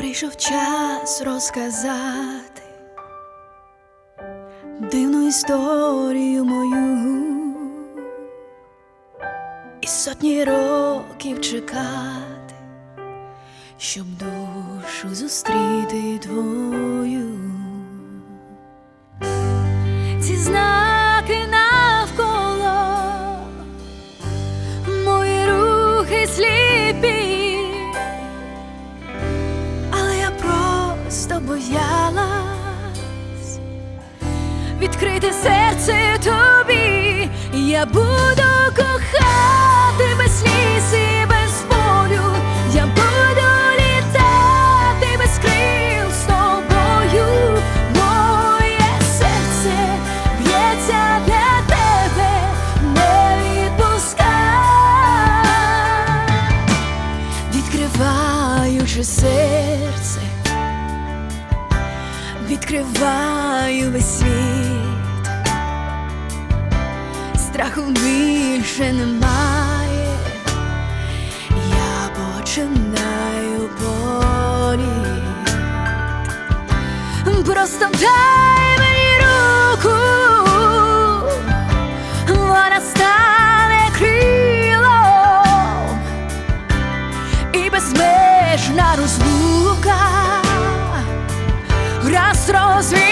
Прийшов час розказати дивну історію мою і сотні років чекати, щоб душу зустріти твою. Ці знаки навколо мої рухи сліпі. Боялась відкрити серце тобі. Я буду кохати без сліз і без болю. Я буду літати без крил з тобою. Моє серце б'ється для тебе, не відпускай відкриваючи серце, відкриваю весь світ, страху більше немає, я починаю політ. Просто дай мені руку, вона стане крилом. І безмежна розлука those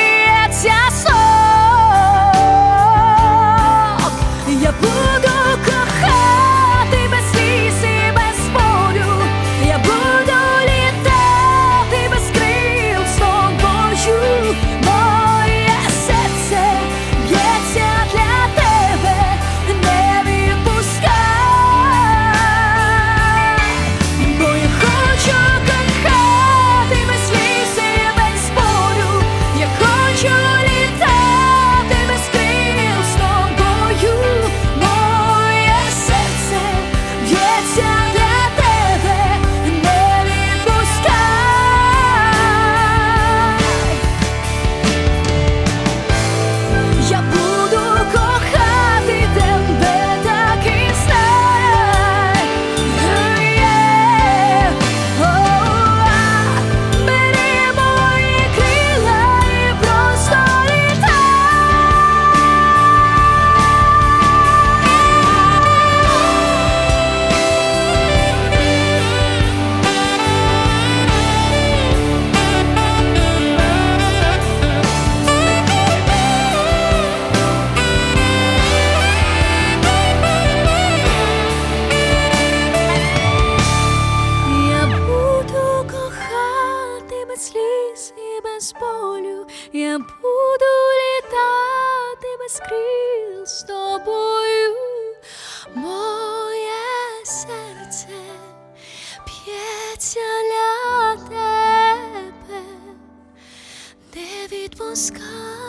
болю. Я буду літати без крил з тобою. Моє серце п'ється для тебе, не відпускай.